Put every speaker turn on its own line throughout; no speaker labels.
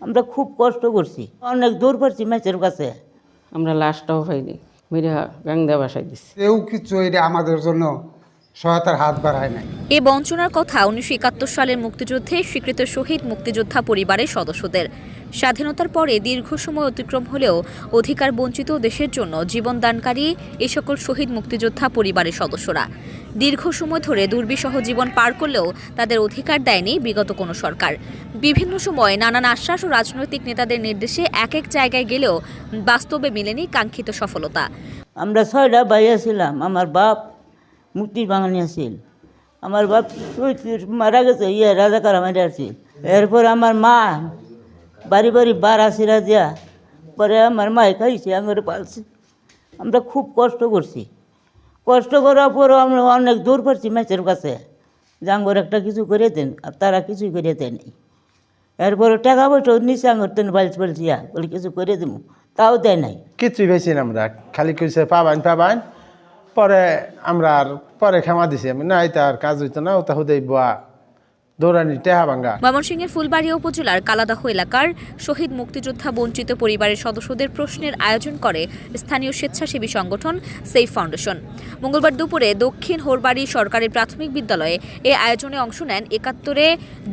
আমরা খুব কষ্ট করছি। অনেক দূর পড়ছি ম্যাচের কাছে।
আমরা লাশটাও পাইনি মেরে গাংদা বাসায় দিছি।
কেউ কিছু এটা আমাদের জন্য সহায়তার হাত বাড়ায় নাই।
এ বঞ্চনার কথা উনিশশো একাত্তর সালের মুক্তিযুদ্ধে স্বীকৃত শহীদ মুক্তিযোদ্ধা পরিবারের সদস্যদের। স্বাধীনতার পরে দীর্ঘ সময় অতিক্রম হলেও অধিকার বঞ্চিত দেশের জন্য জীবনদানকারী এ সকল শহীদ মুক্তিযোদ্ধা পরিবারের সদস্যরা। দীর্ঘ সময় ধরে দুর্বিষহ জীবন পার করলেও তাদের অধিকার দেয়নি বিগত কোনো সরকার। বিভিন্ন সময়ে নানান আশ্বাস ও রাজনৈতিক নেতাদের নির্দেশে এক এক জায়গায় গেলেও বাস্তবে মেলেনি কাঙ্ক্ষিত সফলতা।
আমরা ছয়টা ভাইয়া ছিলাম আমার বাপ মুক্তির বাঙালি আছিল। আমার বাপ মারা গেছে ইয়ে রাজাকার মারা আছিল। এরপর আমার মা বাড়ি বাড়ি বার আসিরা দিয়া পরে আমার মায় খাইছে আমার পালছে। আমরা খুব কষ্ট করছি। কষ্ট করার পরও আমরা অনেক দূর পড়ছি ম্যাচের কাছে। জাঙ্গর একটা কিছু করে দেন, আর তারা কিছুই করে দেয়নি এরপরে টাকা পয়সা নিচে আঙুর তেন বালছি বলছি বলে কিছু করে দেবো তাও দেয় নাই।
কিছুই পাইছি না আমরা, খালি কিছু পাবান পাবান। পরে আমরা আর, পরে ক্ষমা দিছি। আমি না, এটা আর কাজ হইতো না ওটা হুদেই বুয়া
ময়মনসিংহের ফুলবাড়িয়া উপজেলার কালাদাহ এলাকার শহীদ মুক্তিযোদ্ধা বঞ্চিত পরিবারের সদস্যদের প্রশ্নের আয়োজন করে স্থানীয় স্বেচ্ছাসেবী সংগঠন সেফ ফাউন্ডেশন। মঙ্গলবার দুপুরে দক্ষিণ হোরবাড়ি সরকারি প্রাথমিক বিদ্যালয়ে এ আয়োজনে অংশ নেন একাত্তরে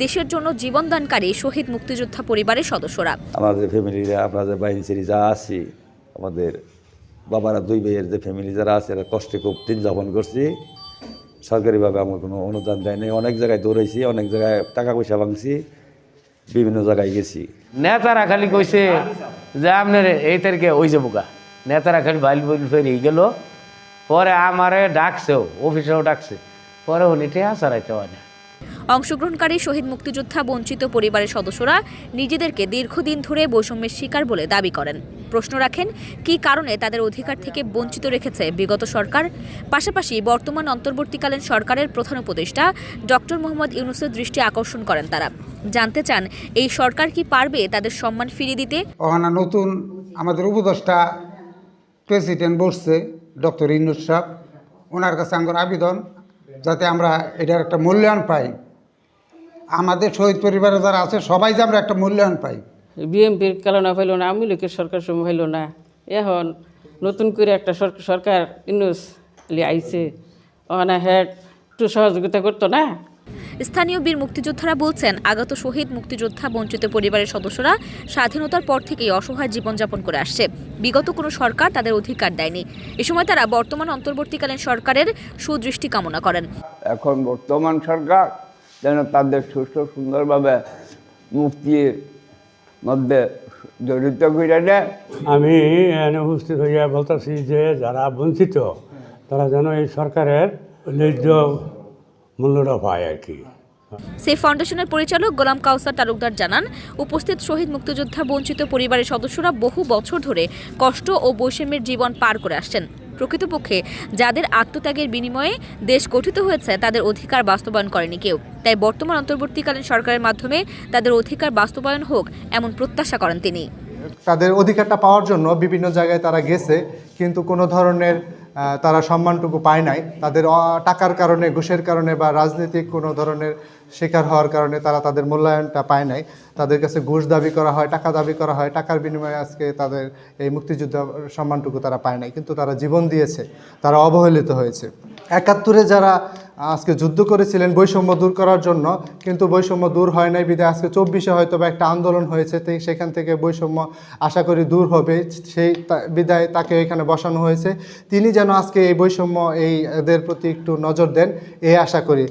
দেশের জন্য জীবনদানকারী শহীদ মুক্তিযোদ্ধা পরিবারের সদস্যরা।
আমাদের ফ্যামিলিরা যে যা আছি আমাদের বাবারা দুই ভাইয়ের যে ফ্যামিলি যারা আছে এরা কষ্টে খুব দিন যাপন করছি। সরকারিভাবে আমার কোনো অনুদান দেয় নাই। অনেক জায়গায় দৌড়াইছি অনেক জায়গায় টাকা পয়সা ভাঙছি বিভিন্ন জায়গায় গেছি।
নেতারা খালি কইছে যে আপনার এই তারিখে ওই যাব গা। নেতারা খালি বাইল বইল ফেরি গেল। পরে আমারে ডাকছেও অফিসেও ডাকছে। পরে উনি ঠেয়া সারাইতে হয় না।
অংশগ্রহণকারী শহীদ মুক্তিযোদ্ধা বঞ্চিত পরিবারের সদস্যরা নিজেদেরকে দীর্ঘদিন ধরে বৈষম্যের শিকার বলে দাবি করেন। প্রশ্ন রাখেন, কী কারণে তাদের অধিকার থেকে বঞ্চিত রেখেছে বিগত সরকার? পাশাপাশি বর্তমান অন্তর্বর্তীকালীন সরকারের প্রধান উপদেষ্টা ডক্টর মোহাম্মদ ইউনুসের দৃষ্টি আকর্ষণ করেন তারা। জানতে চান, এই সরকার কি পারবে তাদের সম্মান ফিরিয়ে দিতে?
ওখানে নতুন আমাদের উপদেষ্টা প্রেসিডেন্ট বসছে, ডক্টর ইনুস সাহেব। ওনার কাছে আমার আবেদন যাতে আমরা এটার একটা মূল্যায়ন পাই। আমাদের শহীদ পরিবারে যারা আছে, সবাই যে আমরা একটা মূল্যায়ন পাই।
বিএমপির কালনা পাইল না আওয়ামী লীগের সরকার সময় হইল না। এখন নতুন করে একটা সরকার ইউনুস লি আইছে। ওখানে হেড একটু সহযোগিতা করতো না?
স্থানীয় বীর মুক্তিযোদ্ধারা বলছেন আগত শহীদ মুক্তিযোদ্ধা বঞ্চিত পরিবারের সদস্যরা স্বাধীনতার পর থেকেই অসহায় জীবনযাপন করে আসছে। বিগত কোনো সরকার তাদের অধিকার দেয়নি। এ সময় তারা বর্তমান অন্তর্বর্তীকালীন সরকারের সুদৃষ্টি কামনা করেন।
এখন বর্তমান সরকার যেন তাদের সুস্থ সুন্দরভাবে মুক্তির মধ্যে জড়িত করে দেয়
আমি এনে উপস্থিত হইয়া বলতেছি যে যারা বঞ্চিত তারা যেন এই সরকারের ন্যায্য মূল্যটা পায় আর কি।
সেফ ফাউন্ডেশনের পরিচালক গোলাম কাউসার তালুকদার জানান উপস্থিত শহীদ মুক্তিযোদ্ধা বঞ্চিত পরিবারের সদস্যরা বহু বছর ধরে কষ্ট ও বৈষম্যের জীবন পার করে আসছেন। প্রকৃতপক্ষে যাদের আত্মত্যাগের বিনিময়ে দেশ গঠিত হয়েছে, তাদের অধিকার বাস্তবায়ন করেনি কেউ। তাই বর্তমান অন্তর্বর্তীকালীন সরকারের মাধ্যমে তাদের অধিকার বাস্তবায়ন হোক এমন প্রত্যাশা করেন তিনি।
তাদের অধিকারটা পাওয়ার জন্য বিভিন্ন জায়গায় তারা গেছে, কিন্তু কোনো ধরনের তারা সম্মানটুকু পায় নাই। তাদের টাকার কারণে, ঘুষের কারণে বা রাজনৈতিক কোনো ধরনের শিকার হওয়ার কারণে তারা তাদের মূল্যায়নটা পায় নাই। তাদের কাছে ঘুষ দাবি করা হয়, টাকা দাবি করা হয়, টাকার বিনিময়ে আজকে তাদের এই মুক্তিযুদ্ধ সম্মানটুকু তারা পায় নাই। কিন্তু তারা জীবন দিয়েছে, তারা অবহেলিত হয়েছে। একাত্তরে যারা আজকে যুদ্ধ করেছিলেন বৈষম্য দূর করার জন্য, কিন্তু বৈষম্য দূর হয় নাই, বিধায় আজকে চব্বিশে হয়তো বা একটা আন্দোলন হয়েছে তাই সেখান থেকে বৈষম্য আশা করি দূর হবে, সেই বিদায় তাকে এখানে বসানো হয়েছে। তিনি যেন আজকে এই বৈষম্য, এই এদের প্রতি একটু নজর দেন এই আশা করি।